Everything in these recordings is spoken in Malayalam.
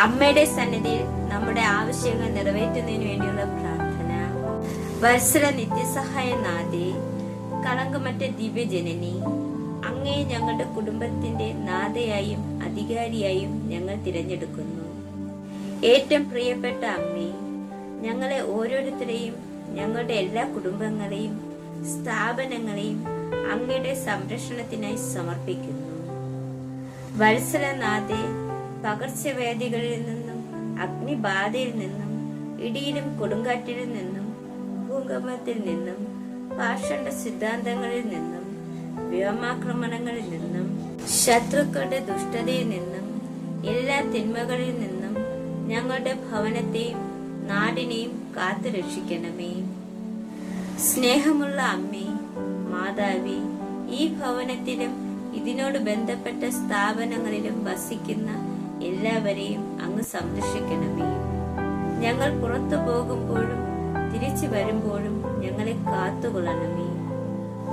അമ്മയുടെ സന്നിധിയിൽ നമ്മുടെ ആവശ്യങ്ങൾ നിറവേറ്റുന്നതിന് വേണ്ടിയുള്ള പ്രാർത്ഥന. വത്സര നിത്യസഹായ നാഥേ കളങ്കമറ്റ ദിവ്യജനനി അങ്ങേ ഞങ്ങളുടെ കുടുംബത്തിന്റെ നാഥയായും അധികാരിയായും ഞങ്ങൾ തിരഞ്ഞെടുക്കുന്നു. ഏറ്റവും പ്രിയപ്പെട്ട അമ്മേ ഞങ്ങളെ ഓരോരുത്തരെയും ഞങ്ങളുടെ എല്ലാ കുടുംബങ്ങളെയും സ്ഥാപനങ്ങളെയും അങ്ങയുടെ സംരക്ഷണത്തിനായി സമർപ്പിക്കുന്നു. വത്സലനാഥെ പകർച്ചവ്യാധികളിൽ നിന്നും അഗ്നിബാധയിൽ നിന്നും ഇടിയിലും കൊടുങ്കാറ്റിൽ നിന്നും ഭൂകമ്പത്തിൽ നിന്നും പാഷണ്ട സിദ്ധാന്തങ്ങളിൽ നിന്നും വ്യോമാക്രമണങ്ങളിൽ നിന്നും ശത്രുക്കളുടെ ദുഷ്ടതയിൽ നിന്നും എല്ലാ തിന്മകളിൽ നിന്നും ഞങ്ങളുടെ ഭവനത്തെയും നാടിനെയും കാത്തു രക്ഷിക്കണമേ. സ്നേഹമുള്ള അമ്മേ മാതാവി ഈ ഭവനത്തിലും ഇതിനോട് ബന്ധപ്പെട്ട സ്ഥാപനങ്ങളിലും വസിക്കുന്ന എല്ലാവരെയും അങ്ങ് സംരക്ഷിക്കണമേ. ഞങ്ങൾ പുറത്തു പോകുമ്പോഴും തിരിച്ചു വരുമ്പോഴും ഞങ്ങളെ കാത്തുകൊള്ളണമേ.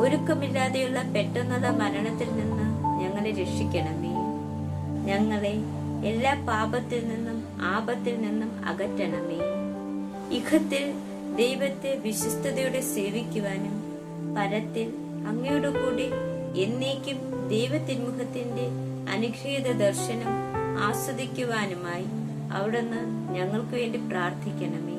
ഒരുക്കമില്ലാതെയുള്ള പെട്ടെന്നുള്ള മരണത്തിൽ നിന്ന് ഞങ്ങളെ രക്ഷിക്കണമേ. ഞങ്ങളെ എല്ലാ പാപത്തിൽ നിന്നും ആപത്തിൽ നിന്നും അകറ്റണമേ. ഇഖത്തിൽ ദൈവത്തെ വിശ്വസ്തയോടെ സേവിക്കുവാനും പരത്തിൽ അങ്ങയോടുകൂടി എന്നേക്കും ദൈവത്തിന്മുഖത്തിന്റെ അനുഗ്രഹീത ദർശനം ആസ്വദിക്കുവാനുമായി അവിടുന്ന് ഞങ്ങൾക്ക് വേണ്ടി പ്രാർത്ഥിക്കണമേ.